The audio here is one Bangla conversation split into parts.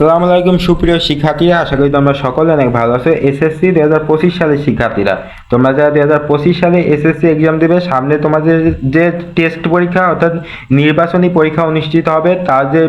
আসসালামু আলাইকুম, সুপ্রিয় শিক্ষার্থীরা। আশা করি তোমরা সকলে অনেক ভালো আছো। এসএসসি দু হাজার পঁচিশ সালের শিক্ষার্থীরা। তোমরা যারা দু হাজার পঁচিশ সালে এসএসসি এক্সাম দেবে, সামনে তোমাদের যে টেস্ট পরীক্ষা, অর্থাৎ নির্বাচনী পরীক্ষা অনুষ্ঠিত হবে, তার যে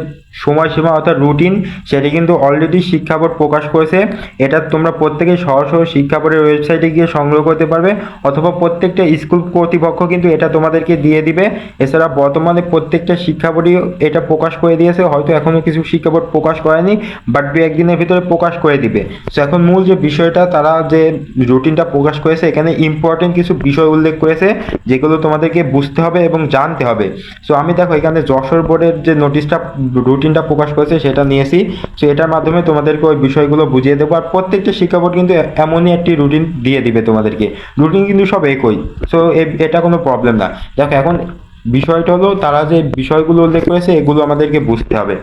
সময়সীমা অর্থাৎ রুটিন সেটি কিন্তু অলরেডি শিক্ষা বোর্ড প্রকাশ করেছে। এটা তোমরা প্রত্যেকেই সহ শিক্ষা বোর্ডের ওয়েবসাইটে গিয়ে সংগ্রহ করতে পারবে, অথবা প্রত্যেকটা স্কুল কর্তৃপক্ষ কিন্তু এটা তোমাদেরকে দিয়ে দিবে। এছাড়া বর্তমানে প্রত্যেকটা শিক্ষা বোর্ডই এটা প্রকাশ করে দিয়েছে, হয়তো এখনও কিছু শিক্ষা বোর্ড প্রকাশ করেনি বাট দু একদিনের ভিতরে প্রকাশ করে দিবে। তো এখন মূল যে বিষয়টা, তারা যে রুটিনটা প্রকাশ করেছে, এখানে ইম্পর্টেন্ট কিছু বিষয় উল্লেখ করেছে, যেগুলো তোমাদেরকে বুঝতে হবে এবং জানতে হবে। সো আমি দেখো, এখানে যশোর বোর্ডের যে নোটিশটা রুটিনটা প্রকাশ করেছে, সেটা নিয়েছি। সো এটার মাধ্যমে তোমাদেরকে ওই বিষয়গুলো বুঝিয়ে দেবো। আর প্রত্যেকটা শিক্ষা বোর্ড কিন্তু এমনই একটি রুটিন দিয়ে দিবে তোমাদেরকে। রুটিন কিন্তু সব একই। সো এটা কোনো প্রবলেম না। দেখো, এখন বিষয়টা হলো তারা যে বিষয়গুলো উল্লেখ করেছে, এগুলো আমাদেরকে বুঝতে হবে।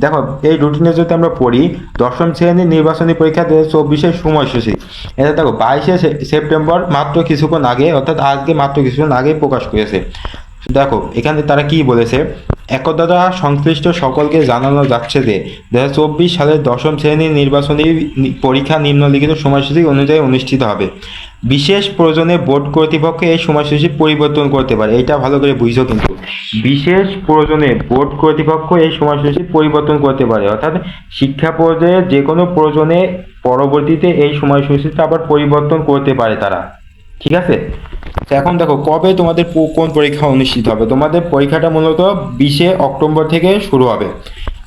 দেখো, এই রুটিনে যদি আমরা পড়ি, দশম শ্রেণির নির্বাচনী পরীক্ষা দু হাজার চব্বিশের সময়সূচি। এটা দেখো, বাইশে সেপ্টেম্বর মাত্র কিছুক্ষণ আগে, অর্থাৎ আজকে মাত্র কিছুক্ষণ আগে প্রকাশ করেছে। দেখো, এখানে তারা কি বলেছে? একদা সংশ্লিষ্ট সকলকে জানানো যাচ্ছে যে দু হাজার চব্বিশ সালের দশম শ্রেণির নির্বাচনী পরীক্ষা নিম্নলিখিত সময়সূচি অনুযায়ী অনুষ্ঠিত হবে। বিশেষ প্রয়োজনে বোর্ড কর্তৃপক্ষ এই সময়সূচি পরিবর্তন করতে পারে। এটা ভালো করে বুঝো কিন্তু। বিশেষ প্রয়োজনে বোর্ড কর্তৃপক্ষ এই সময়সূচি পরিবর্তন করতে পারে। অর্থাৎ শিক্ষা পর্যায়ে যে কোনো প্রয়োজনে পরবর্তীতে এই সময়সূচিটা আবার পরিবর্তন করতে পারে তারা। ঠিক আছে? তো এখন দেখো, কবে তোমাদের কোন পরীক্ষা অনুষ্ঠিত হবে? তোমাদের পরীক্ষাটা মূলত বিশে অক্টোবর থেকে শুরু হবে।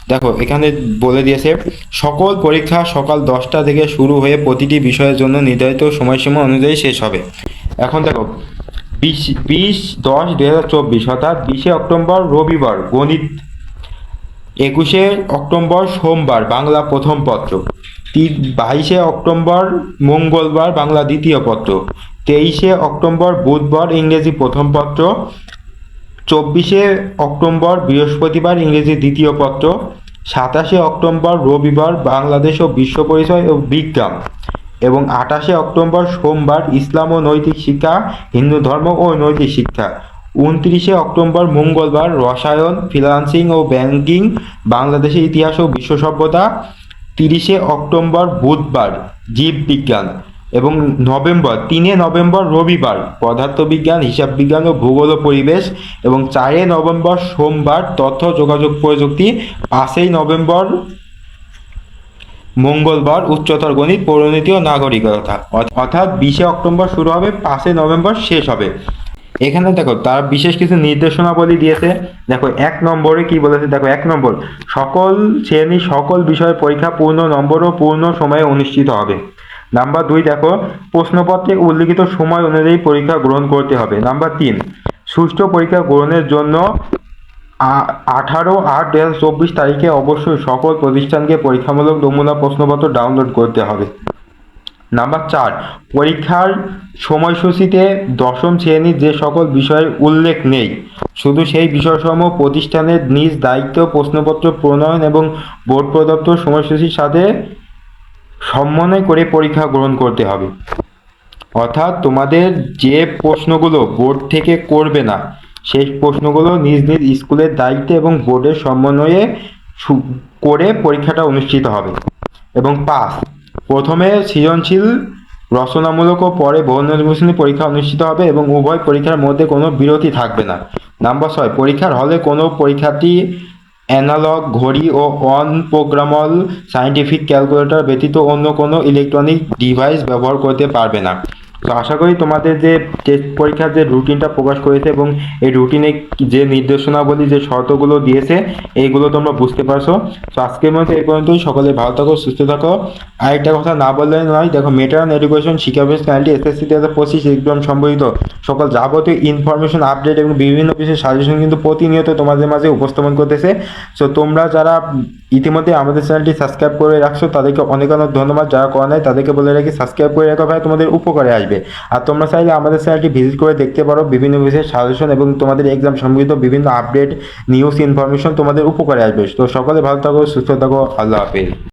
দেখো, এখানে বলে দিয়েছে, সকল পরীক্ষা সকাল দশটা থেকে শুরু হয়ে প্রতিটি বিষয়ের জন্য নির্ধারিত সময়সীমা অনুযায়ী শেষ হবে। এখন দেখো, বিশ বিশ, দশ, দুই হাজার চব্বিশ অর্থাৎ বিশে অক্টোবর রবিবার, গণিত একুশে অক্টোবর সোমবার, বাংলা প্রথম পত্র। বাইশে অক্টোবর মঙ্গলবার, বাংলা দ্বিতীয় পত্র। তেইশে অক্টোবর বুধবার ইংরেজি প্রথম পত্র, চব্বিশে অক্টোবর বৃহস্পতিবার ইংরেজি দ্বিতীয় পত্র, সাতাশে অক্টোবর রবিবার বাংলাদেশ ও বিশ্ব পরিচয় ও বিজ্ঞান এবং আঠাশে অক্টোবর সোমবার ইসলাম ও নৈতিক শিক্ষা, হিন্দু ধর্ম ও নৈতিক শিক্ষা। উনত্রিশে অক্টোবর মঙ্গলবার রসায়ন ফ্রিলান্সিং ও ব্যাংকিং, বাংলাদেশের ইতিহাস ও বিশ্ব সভ্যতা। তিরিশে অক্টোবর বুধবার জীববিজ্ঞান। এবং নভেম্বর, তিনে নভেম্বর রবিবার, পদার্থবিজ্ঞান হিসাব বিজ্ঞান ও ভূগোল পরিবেশ এবং চারে নভেম্বর সোমবার, তথ্য, যোগাযোগ প্রযুক্তি, পাঁচই নভেম্বর মঙ্গলবার উচ্চতর গণিত পৌরনীতি ও নাগরিকতা। অর্থাৎ বিশে অক্টোবর শুরু হবে, পাঁচই নভেম্বর শেষ হবে। এখানে দেখো, তার বিশেষ কিছু নির্দেশনাবলী দিয়েছে। দেখো, এক নম্বরে কি বলেছে? দেখো, এক নম্বর, সকল শ্রেণি সকল বিষয়ের পরীক্ষা পূর্ণ নম্বর ও পূর্ণ সময়ে অনুষ্ঠিত হবে। নাম্বার দুই দেখো, প্রশ্নপত্রে উল্লিখিত সময় অনুযায়ী পরীক্ষা গ্রহণ করতে হবে। নাম্বার তিন, সুষ্ঠু পরীক্ষা গ্রহণের জন্য আঠারো আট দু হাজার চব্বিশ তারিখে অবশ্যই সকল প্রতিষ্ঠানকে পরীক্ষামূলক নমুনা প্রশ্নপত্র ডাউনলোড করতে হবে। নাম্বার চার, পরীক্ষার সময়সূচিতে দশম শ্রেণির যে সকল বিষয়ের উল্লেখ নেই, শুধু সেই বিষয়সমূহ প্রতিষ্ঠানের নিজ দায়িত্ব, প্রশ্নপত্র প্রণয়ন এবং বোর্ড প্রদত্ত সময়সূচির সাথে সমন্বয় করে পরীক্ষা গ্রহণ করতে হবে। অর্থাৎ তোমাদের যে প্রশ্নগুলো বোর্ড থেকে করবে না, সেই প্রশ্নগুলো নিজ নিজ স্কুলের দায়িত্বে এবং বোর্ডের সমন্বয়ে করে পরীক্ষাটা অনুষ্ঠিত হবে এবং পাস। প্রথমে সৃজনশীল, রচনামূলক ও পরে বহুনির্বাচনী পরীক্ষা অনুষ্ঠিত হবে এবং উভয় পরীক্ষার মধ্যে কোনো বিরতি থাকবে না। নাম্বার ছয়, পরীক্ষার হলে কোনো পরীক্ষার্থী অ্যানালগ, ঘড়ি ও অন প্রোগ্রামল সায়েন্টিফিক ক্যালকুলেটর ব্যতীত অন্য কোনো ইলেকট্রনিক ডিভাইস ব্যবহার করতে পারবে না। তো আশা করি তোমাদের যে টেস্ট পরীক্ষার যে রুটিনটা প্রকাশ করেছে এবং এই রুটিনে যে নির্দেশনাবলী, যে শর্তগুলো দিয়েছে, এইগুলো তোমরা বুঝতে পারছ। তো আজকের মতো এই পর্যন্তই। সকলে ভালো থাকো, সুস্থ থাকো। আরেকটা কথা না বললে নয়, দেখো মেটার্ন এডুকেশন শিক্ষাভ্যাস চ্যানেলটি এসএসসি দু হাজার পঁচিশ এক্সাম সম্বলিত সকল যাবতীয় ইনফরমেশন আপডেট এবং বিভিন্ন বিষয়ে সাজেশন কিন্তু প্রতিনিয়ত তোমাদের মাঝে উপস্থাপন করতেছে। সো তোমরা যারা ইতিমধ্যে আমাদের চ্যানেলটি সাবস্ক্রাইব করে রাখছো, তাদেরকে অনেক অনেক ধন্যবাদ। যারা করা নাই, তাদেরকে বলে রাখি সাবস্ক্রাইব করে রাখো। ভাই, তোমাদের উপকারে আসবে। আর তোমরা চাইলে আমাদের চ্যানেলটি ভিজিট করে দেখতে পারো বিভিন্ন বিষয়ে সাজেশন এবং তোমাদের এক্সাম সম্পর্কিত বিভিন্ন আপডেট নিউজ ইনফরমেশন তোমাদের উপকারে আসবে। তো সকলে ভালো থাকো, সুস্থ থাকো, আল্লাহ হাফেজ।